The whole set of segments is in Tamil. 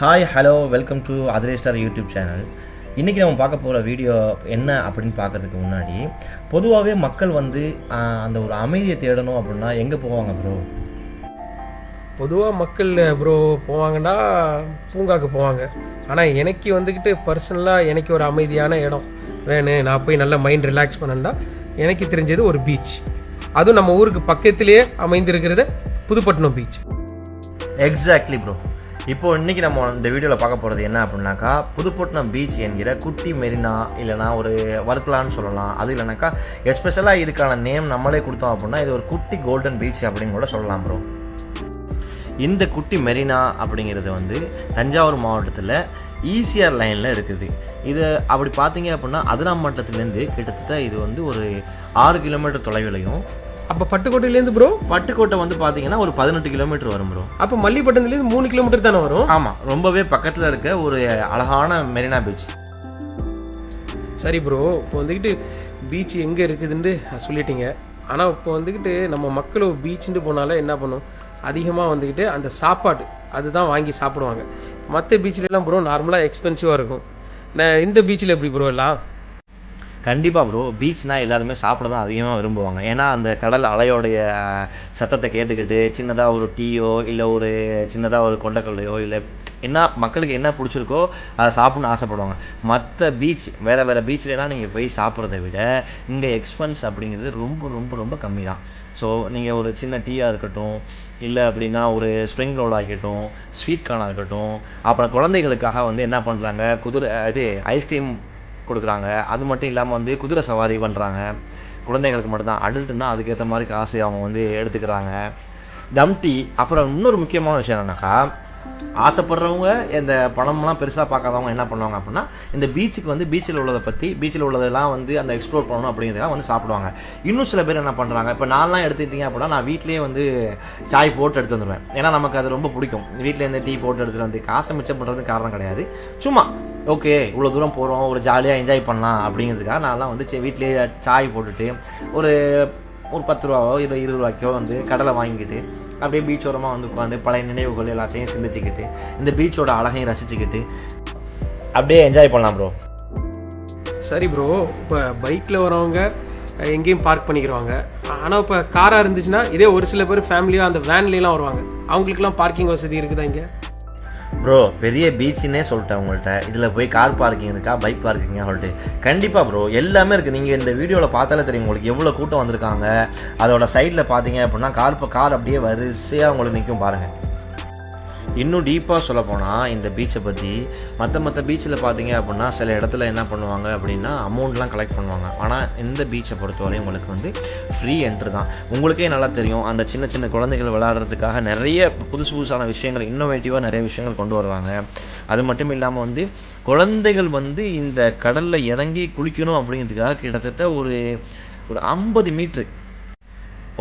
Hi hello welcome to Athire star YouTube channel இன்றைக்கி நம்ம பார்க்க போகிற வீடியோ என்ன அப்படின்னு பார்க்கறதுக்கு முன்னாடி பொதுவாகவே மக்கள் வந்து அந்த ஒரு அமைதியை தேடணும் அப்படின்னா எங்கே போவாங்க ப்ரோ பொதுவாக மக்கள் ப்ரோ போவாங்கன்னா பூங்காக்கு போவாங்க. ஆனால் எனக்கு வந்துக்கிட்டு பர்சனலாக எனக்கு ஒரு அமைதியான இடம் வேணும் நான் போய் நல்லா மைண்ட் ரிலாக்ஸ் பண்ணேன்னா எனக்கு தெரிஞ்சது ஒரு பீச் அதுவும் நம்ம ஊருக்கு பக்கத்திலேயே அமைந்திருக்கிறது புதுப்பட்டினம் பீச் எக்ஸாக்ட்லி ப்ரோ இப்போ இன்றைக்கி நம்ம இந்த வீடியோவில் பார்க்க போகிறது என்ன அப்படின்னாக்கா புதுப்பட்டினம் பீச் என்கிற குட்டி மெரினா இல்லைனா ஒரு வர்க்கலான்னு சொல்லலாம். அது இல்லைனாக்கா எஸ்பெஷலாக இதுக்கான நேம் நம்மளே கொடுத்தோம் அப்படின்னா இது ஒரு குட்டி கோல்டன் பீச் அப்படின்னு கூட சொல்லலாம் ப்ரோ இந்த குட்டி மெரினா அப்படிங்கிறது வந்து தஞ்சாவூர் மாவட்டத்தில் ஈசிஆர் லைனில் இருக்குது. இது அப்படி பார்த்தீங்க அப்படின்னா அதிராமட்டத்துலேருந்து கிட்டத்தட்ட இது வந்து ஒரு ஆறு கிலோமீட்டர் தொலைவிலையும் அப்போ பட்டுக்கோட்டையிலேருந்து ப்ரோ பட்டுக்கோட்டை வந்து பார்த்தீங்கன்னா ஒரு பதினெட்டு கிலோமீட்டர் வரும் ப்ரோ அப்போ மல்லிப்பட்டினத்துலேருந்து மூணு கிலோமீட்டர் தானே வரும்? ஆமாம் ரொம்பவே பக்கத்தில் இருக்க ஒரு அழகான மெரினா பீச். சரி ப்ரோ இப்போ வந்துக்கிட்டு பீச் எங்கே இருக்குதுன்னு சொல்லிட்டீங்க. ஆனால் இப்போ வந்துக்கிட்டு நம்ம மக்கள் பீச்சுன்னு போனாலே என்ன பண்ணும்? அதிகமாக வந்துக்கிட்டு அந்த சாப்பாடு அதுதான் வாங்கி சாப்பிடுவாங்க. மற்ற பீச்லலாம் ப்ரோ நார்மலாக எக்ஸ்பென்சிவாக இருக்கும். இந்த பீச்சில் எப்படி ப்ரோ எல்லாம்? கண்டிப்பாக ப்ரோ பீச்னால் எல்லாருமே சாப்பிட தான் அதிகமாக விரும்புவாங்க. ஏன்னா அந்த கடல் அலையோடைய சத்தத்தை கேட்டுக்கிட்டு சின்னதாக ஒரு டீயோ இல்லை ஒரு சின்னதாக ஒரு கொண்டக்கல்லையோ இல்லை என்ன மக்களுக்கு என்ன பிடிச்சிருக்கோ அதை சாப்பிட்ணுன்னு ஆசைப்படுவாங்க. மற்ற பீச் வேறு வேறு பீச்லலாம் நீங்கள் போய் சாப்பிட்றத விட இங்கே எக்ஸ்பென்ஸ் அப்படிங்கிறது ரொம்ப ரொம்ப ரொம்ப கம்மி தான் ஸோ நீங்கள் ஒரு சின்ன டீயாக இருக்கட்டும் இல்லை அப்படின்னா ஒரு ஸ்ப்ரிங் ரோல் ஆகட்டும் ஸ்வீட் கார்னாக இருக்கட்டும் அப்புறம் குழந்தைகளுக்காக வந்து என்ன பண்ணுறாங்க குதிரை இது ஐஸ்கிரீம் கொடுக்குறாங்க. அது மட்டும் இல்லாமல் வந்து குதிரை சவாரி பண்ணுறாங்க குழந்தைங்களுக்கு மட்டும்தான். அடல்ட்டுனா அதுக்கேற்ற மாதிரி காசு அவங்க வந்து எடுத்துக்கிறாங்க. தம்டி அப்புறம் இன்னொரு முக்கியமான விஷயம் என்னன்னாக்கா ஆசைப்படுறவங்க இந்த பணம்லாம் பெருசாக பார்க்காதவங்க என்ன பண்ணுவாங்க அப்படின்னா இந்த பீச்சுக்கு வந்து பீச்சில் உள்ளதை பற்றி பீச்சில் உள்ளதெல்லாம் வந்து அந்த எக்ஸ்ப்ளோர் பண்ணணும் அப்படிங்கிறதுக்காக வந்து சாப்பிடுவாங்க. இன்னும் சில பேர் என்ன பண்ணுறாங்க இப்போ நான்லாம் எடுத்துக்கிட்டீங்க அப்படின்னா நான் வீட்லேயே வந்து சாய் போட்டு எடுத்து வந்துடுவேன் ஏன்னா நமக்கு அது ரொம்ப பிடிக்கும். வீட்டிலேருந்து டீ போட்டு எடுத்துகிட்டு வந்து காசை மிச்சம் பண்ணுறது காரணம் கிடையாது. சும்மா ஓகே இவ்வளோ தூரம் போகிறோம் ஒரு ஜாலியாக என்ஜாய் பண்ணலாம் அப்படிங்கிறதுக்காக நான்லாம் வந்து வீட்லேயே வீட்டிலேயே சாய் போட்டுட்டு ஒரு ஒரு பத்து ரூபாவோ இல்லை இருபது ரூபாய்க்கோ வந்து கடலை வாங்கிக்கிட்டு அப்படியே பீச் ஓரமாக வந்து உட்காந்து பழைய நினைவுகள் எல்லாத்தையும் சிந்திச்சுக்கிட்டு இந்த பீச்சோட அழகையும் ரசிச்சுக்கிட்டு அப்படியே என்ஜாய் பண்ணலாம் ப்ரோ சரி ப்ரோ இப்போ பைக்கில் வரவங்க எங்கேயும் பார்க் பண்ணிக்கிறவாங்க ஆனால் இப்போ காராக இருந்துச்சுன்னா இதே ஒரு சில பேர் ஃபேமிலியாக அந்த வேன்லேலாம் வருவாங்க. அவங்களுக்குலாம் பார்க்கிங் வசதி இருக்குதா இங்கே? ப்ரோ பெரிய பீச்சுன்னே சொல்லிட்டேன் உங்கள்கிட்ட. இதில் போய் கார் பார்க்கிங் இருக்கா பைக் பார்க்கிங்க சொல்லிட்டு. கண்டிப்பாக ப்ரோ எல்லாமே இருக்குது நீங்கள் இந்த வீடியோவில் பார்த்தாலே தெரியும் உங்களுக்கு எவ்வளோ கூட்டம் வந்திருக்காங்க. அதோட சைடில் பார்த்தீங்க அப்படின்னா கார் இப்போ கார் அப்படியே வரிசையாக உங்களுக்கு நிற்கும் பாருங்கள் இன்னும் டீப்பாக சொல்ல போனால் இந்த பீச்சை பற்றி மற்ற மற்ற பீச்சில் பார்த்தீங்க அப்படின்னா சில இடத்துல என்ன பண்ணுவாங்க அப்படின்னா அமௌண்ட்லாம் கலெக்ட் பண்ணுவாங்க. ஆனால் இந்த பீச்சை பொறுத்தவரையும் உங்களுக்கு வந்து ஃப்ரீ என்ட்ரு தான். உங்களுக்கே நல்லா தெரியும் அந்த சின்ன சின்ன குழந்தைகள் விளையாடுறதுக்காக நிறைய புதுசு புதுசான விஷயங்கள் இன்னோவேட்டிவாக நிறைய விஷயங்கள் கொண்டு வருவாங்க. அது மட்டும் இல்லாமல் வந்து குழந்தைகள் வந்து இந்த கடலில் இறங்கி குளிக்கணும் அப்படிங்கிறதுக்காக கிட்டத்தட்ட ஒரு ஒரு ஐம்பது மீட்ரு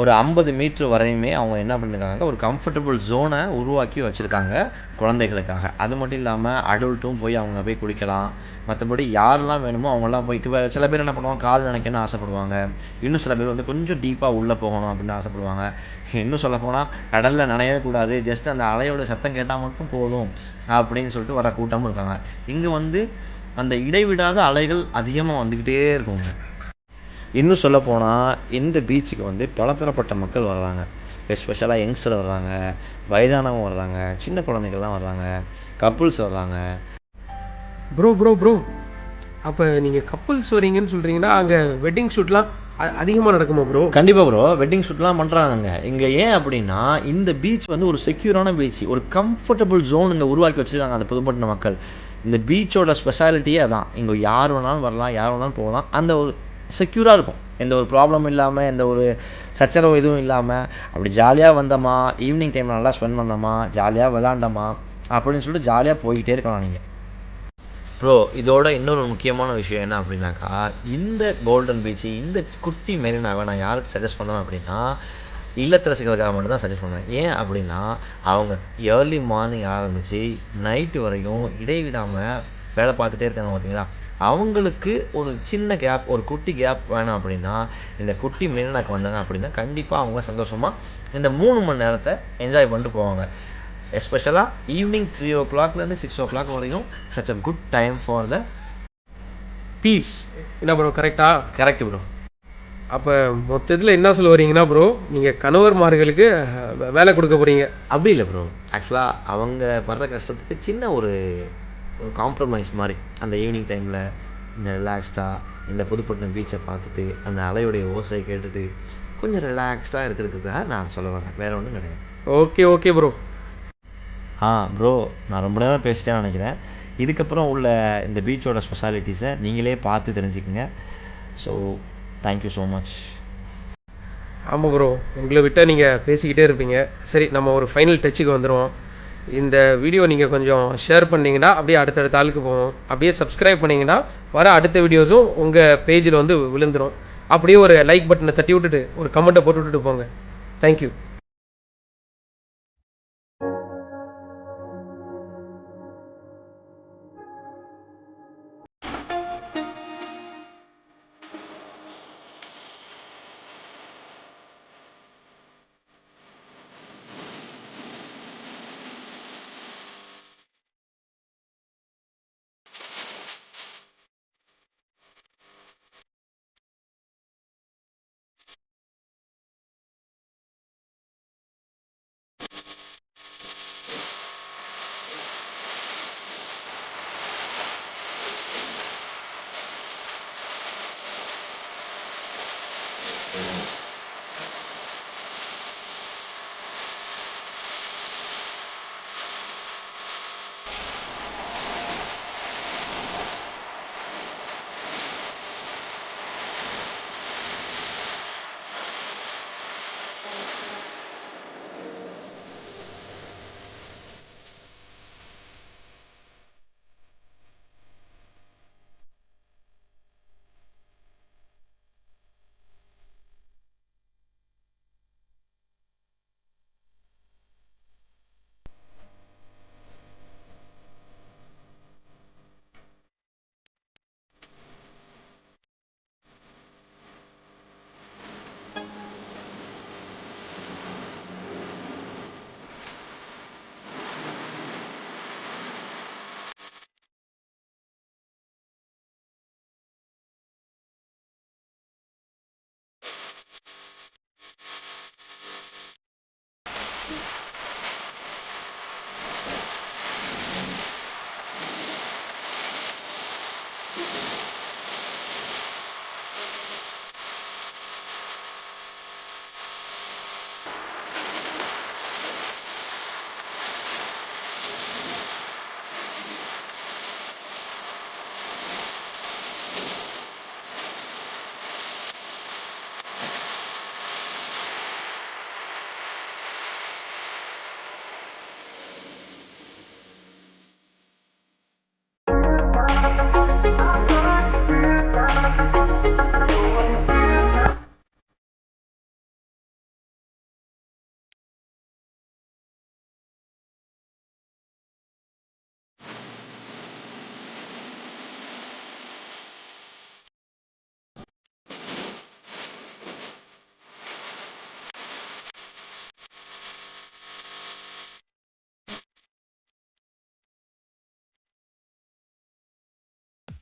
ஒரு ஐம்பது மீட்ரு வரையுமே அவங்க என்ன பண்ணிருக்காங்க? ஒரு கம்ஃபர்டபுள் ஜோனை உருவாக்கி வச்சுருக்காங்க குழந்தைகளுக்காக. அது மட்டும் இல்லாமல் அடல்ட்டும் போய் அவங்க போய் குளிக்கலாம். மற்றபடி யாரெல்லாம் வேணுமோ அவங்கெல்லாம் போய் இப்போ சில பேர் என்ன பண்ணுவாங்க? கால் நினைக்கணும்னு ஆசைப்படுவாங்க. இன்னும் சில பேர் வந்து கொஞ்சம் டீப்பாக உள்ளே போகணும் அப்படின்னு ஆசைப்படுவாங்க. இன்னும் சொல்லப்போனால் கடலில் நனையவே கூடாது. ஜஸ்ட் அந்த அலையோட சத்தம் கேட்டால் மட்டும் போதும் அப்படின்னு சொல்லிட்டு வர கூட்டமும் இருக்காங்க. இங்கே வந்து அந்த இடைவிடாத அலைகள் அதிகமாக வந்துக்கிட்டே இருக்குங்க. இன்னும் சொல்ல போனால் இந்த பீச்சுக்கு வந்து பலதரப்பட்ட மக்கள் வர்றாங்க. எஸ்பெஷலாக யங்ஸ்டர் வர்றாங்க வயதானவங்க வர்றாங்க சின்ன குழந்தைகள்லாம் வர்றாங்க கப்புள்ஸ் வர்றாங்க. ப்ரோ ப்ரோ ப்ரோ அப்போ நீங்கள் கப்புள்ஸ் வரீங்கன்னு சொல்கிறீங்கன்னா அங்கே வெட்டிங் ஷூட்லாம் அதிகமாக நடக்குமா ப்ரோ கண்டிப்பாக ப்ரோ வெட்டிங் ஷூட்லாம் பண்ணுறாங்க இங்கே ஏன் அப்படின்னா இந்த பீச் வந்து ஒரு செக்யூரான பீச் ஒரு கம்ஃபர்டபுள் ஜோன் இங்கே உருவாக்கி வச்சுருக்காங்க அந்த புதுப்பட்டின மக்கள். இந்த பீச்சோட ஸ்பெஷாலிட்டியே அதான். இங்கே யார் வேணாலும் வரலாம் யார் வேணாலும் போகலாம். அந்த ஒரு செக்யூராக இருக்கும். எந்த ஒரு ப்ராப்ளமும் இல்லாமல் எந்த ஒரு சச்சரவு எதுவும் இல்லாமல் அப்படி ஜாலியாக வந்தோமா ஈவினிங் டைமில் நல்லா ஸ்பெண்ட் பண்ணோமா ஜாலியாக விளாண்டோமா அப்படின்னு சொல்லிட்டு ஜாலியாக போய்கிட்டே இருக்கலாம் நீங்கள் ப்ரோ இதோட இன்னொரு முக்கியமான விஷயம் என்ன அப்படின்னாக்கா இந்த கோல்டன் பீச் இந்த குட்டி மெரினாவை நான் யாருக்கு சஜஸ்ட் பண்ணுவேன் அப்படின்னா இல்லத்தரசிகளுக்காக மட்டும் தான் சஜஸ்ட் பண்ணுவேன். ஏன் அப்படின்னா அவங்க ஏர்லி மார்னிங் ஆரம்பித்து நைட்டு வரைக்கும் இடைவிடாமல் வேலை பார்த்துட்டே இருக்காங்க பார்த்தீங்களா அவங்களுக்கு ஒரு சின்ன கேப் ஒரு குட்டி கேப் வேணும் அப்படின்னா இந்த குட்டி மெரினாக்கு வந்தாங்க அப்படின்னா கண்டிப்பாக அவங்க சந்தோஷமாக இந்த மூணு மணி நேரத்தை என்ஜாய் பண்ணிட்டு போவாங்க. எஸ்பெஷலாக ஈவினிங் த்ரீ ஓ கிளாக்லேருந்து சிக்ஸ் ஓ கிளாக் வரையும் such a good time for the peace என்ன ப்ரோ கரெக்டா கரெக்ட் ப்ரோ அப்போ மொத்தத்தில் என்ன சொல்ல வரீங்கன்னா ப்ரோ நீங்கள் கணவர்மார்களுக்கு வேலை கொடுக்க போகிறீங்க அப்படி இல்லை ப்ரோ ஆக்சுவலாக அவங்க படுற கஷ்டத்துக்கு சின்ன ஒரு ஒரு காம்ப்ரமைஸ் மாதிரி. அந்த ஈவினிங் டைமில் இந்த ரிலாக்ஸ்டாக இந்த புதுப்பட்டினம் பீச்சை பார்த்துட்டு அந்த அலையுடைய ஓசை கேட்டுட்டு கொஞ்சம் ரிலாக்ஸ்டாக இருக்கிறதுக்காக நான் சொல்ல வரேன். வேறு ஒன்றும் கிடையாது. ஓகே ஓகே ப்ரோ ஆ ப்ரோ நான் ரொம்ப நேரம் பேசிட்டேன்னு நினைக்கிறேன். இதுக்கப்புறம் உள்ள இந்த பீச்சோட ஸ்பெஷாலிட்டிஸை நீங்களே பார்த்து தெரிஞ்சுக்கங்க. So thank you so much ஆமாம் ப்ரோ உங்களை விட்டால் நீங்கள் பேசிக்கிட்டே இருப்பீங்க. சரி நம்ம ஒரு ஃபைனல் டச்சுக்கு வந்துடுவோம் இந்த வீடியோ நீங்கள் கொஞ்சம் ஷேர் பண்ணிங்கன்னா அப்படியே அடுத்தடுத்த ஆளுக்கு போவோம் அப்படியே சப்ஸ்கிரைப் பண்ணிங்கன்னா வர அடுத்த வீடியோஸும் உங்கள் பேஜில் வந்து விழுந்துடும் அப்படியே ஒரு லைக் பட்டனை தட்டி விட்டுட்டு ஒரு கமெண்ட்டை போட்டு விட்டுட்டு போங்க. தேங்க்யூ